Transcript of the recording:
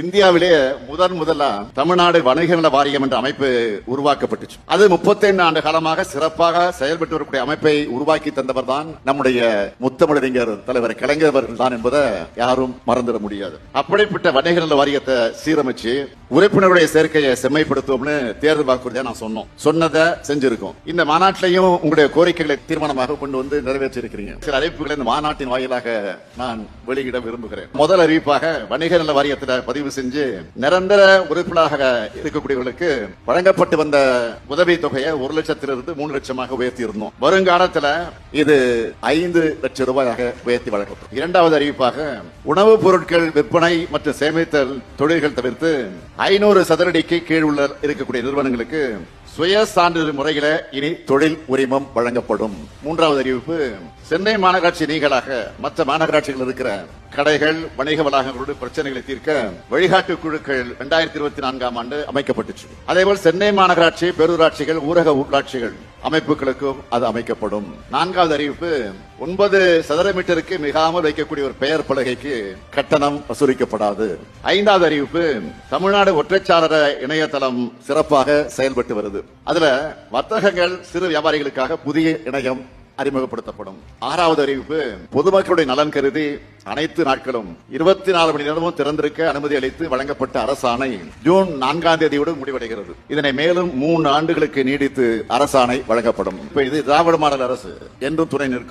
இந்தியாவிலே முதன் முதலா தமிழ்நாடு வணிக நல வாரியம் என்ற அமைப்பு உருவாக்கப்பட்டுச்சு. அது 35 ஆண்டு காலமாக சிறப்பாக செயல்பட்டு வரக்கூடிய அமைப்பை உருவாக்கி தந்தவர் தான் நம்முடைய முத்தமிழறிஞர் தலைவர் கலைஞர் அவர்கள் தான் என்பதை யாரும் மறந்துட முடியாது. அப்படிப்பட்ட வணிக நல வாரியத்தை சீரமைச்சு உறுப்பினருடைய சேர்க்கையை செம்மைப்படுத்துவோம்னு தேர்தல் வாக்குறுதியா நான் சொன்னோம். சொன்னதை செஞ்சிருக்கோம். இந்த மாநாட்டிலையும் உங்களுடைய கோரிக்கைகளை தீர்மானமாக கொண்டு வந்து நிறைவேற்றியிருக்கிறீங்க. சில அறிவிப்புகளை இந்த மாநாட்டின் வாயிலாக நான் வெளியிட விரும்புகிறேன். முதல் அறிவிப்பாக வணிக நல வாரியத்தில் பதிவு செஞ்சு நிரந்தர உறுப்பினராக இருக்கக்கூடியவர்களுக்கு வழங்கப்பட்டு வந்த உதவி தொகையை ஒரு லட்சத்திலிருந்து மூணு லட்சமாக உயர்த்தி இருந்தோம் வருங்காலத்தில் இது ஐந்து லட்சம் ரூபாயாக உயர்த்தி வழங்கப்படும் இரண்டாவது அறிவிப்பாக உணவுப் பொருட்கள் விற்பனை மற்றும் சேமித்தல் தொழில்கள் தவிர்த்து ஐநூறு சதுரடிக்கு கீழ் உள்ள இருக்கக்கூடிய நிறுவனங்களுக்கு சுய சான்றிதழ் முறையில இனி தொழில் உரிமம் வழங்கப்படும். மூன்றாவது அறிவிப்பு சென்னை மாநகராட்சி நீங்களாக மற்ற மாநகராட்சிகள் இருக்கிற கடைகள் வணிக வளாகங்களோடு பிரச்சனைகளை தீர்க்க வழிகாட்டு குழுக்கள் இரண்டாயிரத்தி இருபத்தி நான்காம் ஆண்டு அமைக்கப்பட்டுச்சு. அதேபோல் சென்னை மாநகராட்சி பேரூராட்சிகள் ஊரக உள்ளாட்சிகள் அமைப்புகளுக்கும் அது அமைக்கப்படும். நான்காவது அறிவிப்பு ஒன்பது சதுர மீட்டருக்கு மிகாமல் வைக்கக்கூடிய ஒரு பெயர் பலகைக்கு கட்டணம் வசூலிக்கப்படாது. ஐந்தாவது அறிவிப்பு தமிழ்நாடு ஒற்றைச்சாளர இணையதளம் சிறப்பாக செயல்பட்டு வருது. அதுல வர்த்தகங்கள் சிறு வியாபாரிகளுக்காக புதிய இணையம் அறிமுகப்படுத்தப்படும். ஆறாவது அறிவிப்பு பொதுமக்களுடைய நலன் கருதி அனைத்து நாட்களும் இருபத்தி நாலு மணி நேரமும் திறந்திருக்க அனுமதி அளித்து வழங்கப்பட்ட அரசாணை ஜூன் நான்காம் தேதியோடு முடிவடைகிறது. இதனை மேலும் மூன்று ஆண்டுகளுக்கு நீடித்து அரசாணை வழங்கப்படும். இப்ப இது திராவிட மாடல் அரசு என்றும் துணை நிற்கும்.